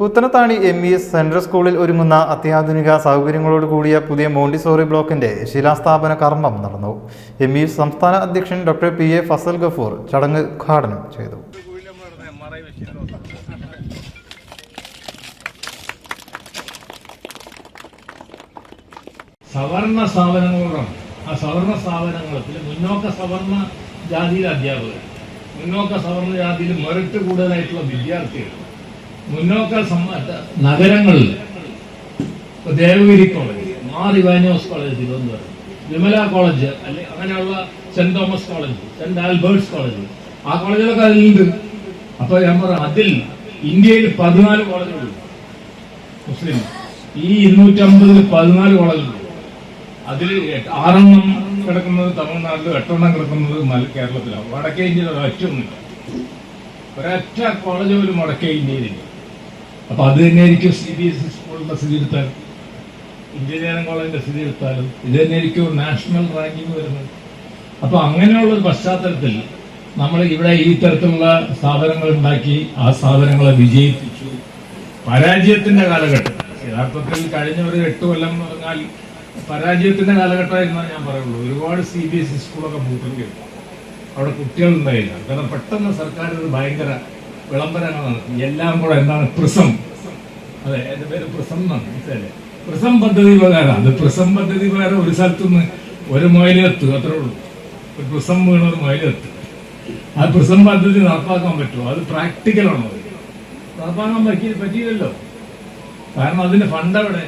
Puthanathani M E S central സ്കൂളിൽ ഒരുങ്ങുന്ന അത്യാധുനിക സൗകര്യങ്ങളോട് കൂടിയ പുതിയ മോണ്ടിസോറി ബ്ലോക്കിന്റെ ശിലാസ്ഥാപന കർമ്മം നടന്നു. എം ഇ എസ് സംസ്ഥാന അധ്യക്ഷൻ doctor P A Fazal Gafoor ചടങ്ങ് ഉദ്ഘാടനം ചെയ്തു. സവർണ സ്ഥാപനങ്ങളോടാണ്. ആ സവർണ സ്ഥാപനങ്ങളിൽ മുന്നോക്ക സവർണ ജാതിയിലെ അധ്യാപകർ മുന്നോക്ക സവർണ ജാതിയിൽ മെറിറ്റ് കൂടുതലായിട്ടുള്ള വിദ്യാർത്ഥികൾ മുന്നോക്ക നഗരങ്ങളിൽ. Devagiri college Mar Ivanios college Thiruvananthapuram. Vimala college അല്ലെ അങ്ങനെയുള്ള Saint Thomas college Saint Albert's college. ആ കോളേജിലൊക്കെ അതിലുണ്ട്. അപ്പൊ ഞാൻ പറയാം അതിൽ ഇന്ത്യയിൽ പതിനാല് കോളേജുകളുണ്ട്. മുസ്ലിം. ഈ ഇരുന്നൂറ്റമ്പതിൽ പതിനാല് കോളേജുണ്ട്. അതിൽ ആറെണ്ണം കിടക്കുന്നത് തമിഴ്നാട്ടിലും എട്ടെണ്ണം കിടക്കുന്നത് കേരളത്തിലാണ്. വടക്കേ ഇന്ത്യയിൽ ഒരൊറ്റൊന്നുമില്ല ഒരൊറ്റ കോളേജ് പോലും വടക്കേ ഇന്ത്യയിലില്ല. അപ്പൊ അത് തന്നെയായിരിക്കും സി ബി എസ് ഇ സ്കൂളിന്റെ സ്ഥിതി എടുത്താൽ എഞ്ചിനീയറിംഗ് കോളേജിന്റെ സ്ഥിതി എടുത്താലും ഇത് തന്നെയായിരിക്കും നാഷണൽ റാങ്കിങ് വരുന്നത്. അപ്പൊ അങ്ങനെയുള്ള ഒരു പശ്ചാത്തലത്തിൽ നമ്മൾ ഇവിടെ ഈ തരത്തിലുള്ള സ്ഥാപനങ്ങൾ ഉണ്ടാക്കി ആ സ്ഥാപനങ്ങളെ വിജയിപ്പിച്ചു. പരാജയത്തിന്റെ കാലഘട്ടം. യഥാർത്ഥത്തിൽ കഴിഞ്ഞ ഒരു എട്ട് കൊല്ലം എന്ന് പറഞ്ഞാൽ പരാജയത്തിന്റെ കാലഘട്ടമായിരുന്നാണ് ഞാൻ പറയുള്ളൂ. ഒരുപാട് സി ബി എസ് ഇ സ്കൂളൊക്കെ പൂട്ടേണ്ടി അവിടെ കുട്ടികളുണ്ടായില്ല. കാരണം പെട്ടെന്ന് സർക്കാർ ഭയങ്കര വിളംബരങ്ങൾ നടത്തി എല്ലാം കൂടെ എന്താണ്? പ്രിസം. അതെ എന്റെ പേര് പ്രിസം എന്നാണ്. പ്രിസം പദ്ധതി പ്രകാരം അത് പ്രിസം പദ്ധതി പ്രകാരം ഒരു സ്ഥലത്തുനിന്ന് ഒരു മൊയിലെത്തും അത്രേ ഉള്ളൂ. ഒരു പ്രിസം വീണ ഒരു മൊയിലെത്തും ആ പ്രിസം പദ്ധതി നടപ്പാക്കാൻ പറ്റുമോ? അത് പ്രാക്ടിക്കലാണോ അത്? നടപ്പാക്കാൻ പറ്റി പറ്റിയില്ലല്ലോ. കാരണം അതിന് ഫണ്ട് അവിടെ.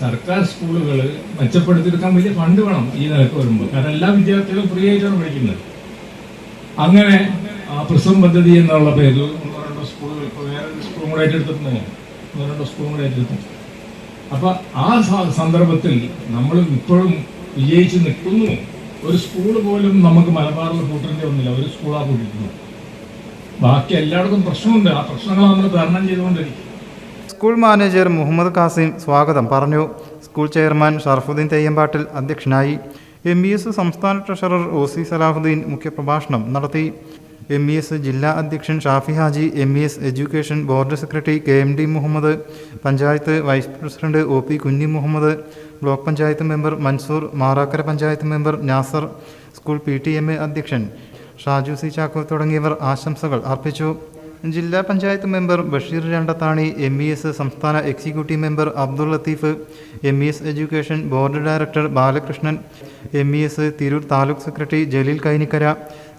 സർക്കാർ സ്കൂളുകൾ മെച്ചപ്പെടുത്തിയെടുക്കാൻ വലിയ ഫണ്ട് വേണം ഈ നിലയ്ക്ക് വരുമ്പോൾ. കാരണം എല്ലാ വിദ്യാർത്ഥികളും ഫ്രീ ആയിട്ടാണ് പഠിക്കുന്നത്. അങ്ങനെ പ്രിസം പദ്ധതി എന്നുള്ള പേരിൽ ഒന്നോ രണ്ടോ സ്കൂളുകൾ ഇപ്പോൾ വേറെ സ്കൂളും കൂടെ ഏറ്റെടുത്തിട്ടുണ്ട്. ഒന്നോ രണ്ടോ സ്കൂളും കൂടെ ഏറ്റെടുത്തിട്ടുണ്ട്. അപ്പം ആ സന്ദർഭത്തിൽ നമ്മൾ ഇപ്പോഴും വിജയിച്ച് നിൽക്കുന്നു. ഒരു സ്കൂൾ പോലും നമുക്ക് മലബാറിൽ കൂട്ടേണ്ടി വന്നില്ല. ഒരു സ്കൂളാണ് കൂട്ടിയിരുന്നു ബാക്കി എല്ലായിടത്തും പ്രശ്നമുണ്ട്. ആ പ്രശ്നങ്ങൾ നമ്മൾ തരണം ചെയ്തുകൊണ്ടിരിക്കും സ്കൂൾ മാനേജർ മുഹമ്മദ് കാസിം സ്വാഗതം പറഞ്ഞു. സ്കൂൾ ചെയർമാൻ ഷർഫുദ്ദീൻ തെയ്യമ്പാട്ടിൽ അധ്യക്ഷനായി. എം ബി എസ് സംസ്ഥാന ട്രഷറർ ഒ സി സലാഹുദ്ദീൻ മുഖ്യപ്രഭാഷണം നടത്തി. എം ഇ എസ് ജില്ലാ അധ്യക്ഷൻ Shafi Haji M E S education board secretary K M D Muhammad panchayat vice president O P Kunhi Muhammad block panchayat member Mansoor Marakkara panchayat member Nasar school P T M A അധ്യക്ഷൻ Shaju C Chacko തുടങ്ങിയവർ ആശംസകൾ അർപ്പിച്ചു. ജില്ലാ panchayat member Basheer Randathani M E S സംസ്ഥാന executive member Abdul Latheef M E S education board director Balakrishnan M E S Tirur taluk secretary Jaleel Kainikkara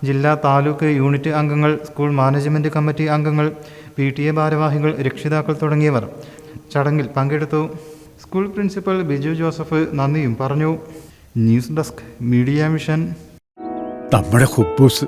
ജില്ലാ taluk unit അംഗങ്ങൾ school management committee അംഗങ്ങൾ P T A ഭാരവാഹികൾ രക്ഷിതാക്കൾ തുടങ്ങിയവർ ചടങ്ങിൽ പങ്കെടുത്തു. School principal Biju Joseph നന്ദിയും പറഞ്ഞു. News desk media mission. നമ്മുടെ കുബൂസ്